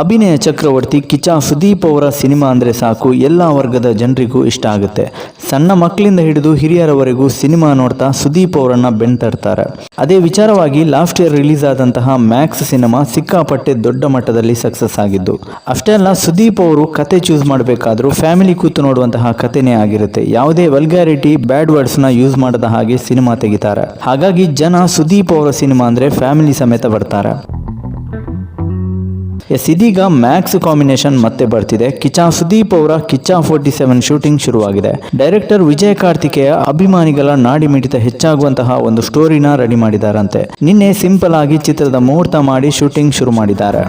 ಅಭಿನಯ ಚಕ್ರವರ್ತಿ ಕಿಚಾ ಸುದೀಪ್ ಅವರ ಸಿನಿಮಾ ಅಂದರೆ ಸಾಕು. ಎಲ್ಲ ವರ್ಗದ ಜನರಿಗೂ ಇಷ್ಟ ಆಗುತ್ತೆ. ಸಣ್ಣ ಮಕ್ಕಳಿಂದ ಹಿಡಿದು ಹಿರಿಯರವರೆಗೂ ಸಿನಿಮಾ ನೋಡ್ತಾ ಸುದೀಪ್ ಅವರನ್ನು ಬೆಣ್ತಡ್ತಾರೆ. ಅದೇ ವಿಚಾರವಾಗಿ ಲಾಸ್ಟ್ ಇಯರ್ ರಿಲೀಸ್ ಆದಂತಹ ಮ್ಯಾಕ್ಸ್ ಸಿನಿಮಾ ಸಿಕ್ಕಾಪಟ್ಟೆ ದೊಡ್ಡ ಮಟ್ಟದಲ್ಲಿ ಸಕ್ಸಸ್ ಆಗಿದ್ದು. ಅಷ್ಟೇ ಅಲ್ಲ, ಸುದೀಪ್ ಅವರು ಕತೆ ಚೂಸ್ ಮಾಡಬೇಕಾದ್ರೂ ಫ್ಯಾಮಿಲಿ ಕೂತು ನೋಡುವಂತಹ ಕಥೆನೇ ಆಗಿರುತ್ತೆ. ಯಾವುದೇ ವಲ್ಗ್ಯಾರಿಟಿ ಬ್ಯಾಡ್ ವರ್ಡ್ಸ್ನ ಯೂಸ್ ಮಾಡದ ಹಾಗೆ ಸಿನಿಮಾ ತೆಗಿತಾರೆ. ಹಾಗಾಗಿ ಜನ ಸುದೀಪ್ ಅವರ ಸಿನಿಮಾ ಅಂದರೆ ಫ್ಯಾಮಿಲಿ ಸಮೇತ ಬರ್ತಾರೆ. ಎಸ್ ಇದೀಗ ಮ್ಯಾಕ್ಸ್ ಕಾಂಬಿನೇಷನ್ ಮತ್ತೆ ಬರ್ತಿದೆ. ಕಿಚಾ ಸುದೀಪ್ ಅವರ ಕಿಚ್ಚಾ ಫೋರ್ಟಿ ಸೆವೆನ್ ಶೂಟಿಂಗ್ ಶುರುವಾಗಿದೆ. ಡೈರೆಕ್ಟರ್ ವಿಜಯ ಕಾರ್ತಿಕೇಯ ಅಭಿಮಾನಿಗಳ ನಾಡಿ ಮಿಡಿತ ಹೆಚ್ಚಾಗುವಂತಹ ಒಂದು ಸ್ಟೋರಿನ ರೆಡಿ ಮಾಡಿದಾರಂತೆ. ನಿನ್ನೆ ಸಿಂಪಲ್ ಆಗಿ ಚಿತ್ರದ ಮುಹೂರ್ತ ಮಾಡಿ ಶೂಟಿಂಗ್ ಶುರು ಮಾಡಿದ್ದಾರೆ.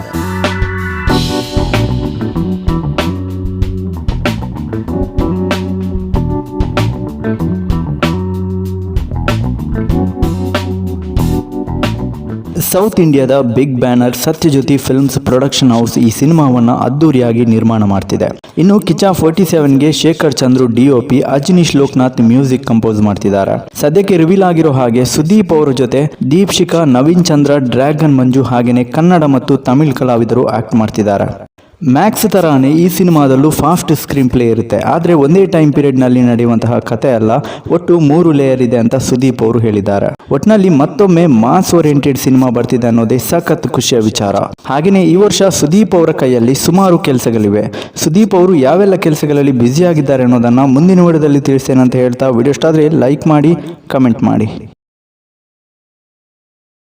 ಸೌತ್ ಇಂಡಿಯಾದ big banner Sathya Jyothi films production house ಈ ಸಿನಿಮಾವನ್ನು ಅದ್ದೂರಿಯಾಗಿ ನಿರ್ಮಾಣ ಮಾಡ್ತಿದೆ. ಇನ್ನು Kiccha forty ಸೆವೆನ್ಗೆ Shekhar Chandru DOP Ajaneesh Loknath music compose ಮಾಡ್ತಿದ್ದಾರೆ. ಸದ್ಯಕ್ಕೆ ರಿವೀಲ್ ಆಗಿರೋ ಹಾಗೆ ಸುದೀಪ್ ಅವರ ಜೊತೆ ದೀಪ್ಶಿಕಾ, ನವೀನ್ ಚಂದ್ರ ಡ್ರ್ಯಾಗನ್ ಮಂಜು ಹಾಗೆಯೇ ಕನ್ನಡ ಮತ್ತು ತಮಿಳ್ ಕಲಾವಿದರು ಆಕ್ಟ್ ಮಾಡ್ತಿದ್ದಾರೆ. ಮ್ಯಾಕ್ಸ್ ಥರನೇ ಈ ಸಿನಿಮಾದಲ್ಲೂ ಫಾಸ್ಟ್ ಸ್ಕ್ರೀನ್ ಪ್ಲೇ ಇರುತ್ತೆ. ಆದರೆ ಒಂದೇ ಟೈಮ್ ಪೀರಿಯಡ್ನಲ್ಲಿ ನಡೆಯುವಂತಹ ಕತೆ ಅಲ್ಲ, ಒಟ್ಟು ಮೂರು ಲೇಯರ್ ಇದೆ ಅಂತ ಸುದೀಪ್ ಅವರು ಹೇಳಿದ್ದಾರೆ. ಒಟ್ಟಿನಲ್ಲಿ ಮತ್ತೊಮ್ಮೆ ಮಾಸ್ ಓರಿಯೆಂಟೆಡ್ ಸಿನಿಮಾ ಬರ್ತಿದೆ ಅನ್ನೋದೇ ಸಖತ್ ಖುಷಿಯ ವಿಚಾರ. ಹಾಗೆಯೇ ಈ ವರ್ಷ ಸುದೀಪ್ ಅವರ ಕೈಯಲ್ಲಿ ಸುಮಾರು ಕೆಲಸಗಳಿವೆ. ಸುದೀಪ್ ಅವರು ಯಾವೆಲ್ಲ ಕೆಲಸಗಳಲ್ಲಿ ಬ್ಯುಸಿಯಾಗಿದ್ದಾರೆ ಅನ್ನೋದನ್ನ ಮುಂದಿನ ವಿಡಿಯೋದಲ್ಲಿ ತಿಳಿಸ್ತೇನೆ ಅಂತ ಹೇಳ್ತಾ, ವಿಡಿಯೋ ಇಷ್ಟ ಆದರೆ ಲೈಕ್ ಮಾಡಿ ಕಮೆಂಟ್ ಮಾಡಿ.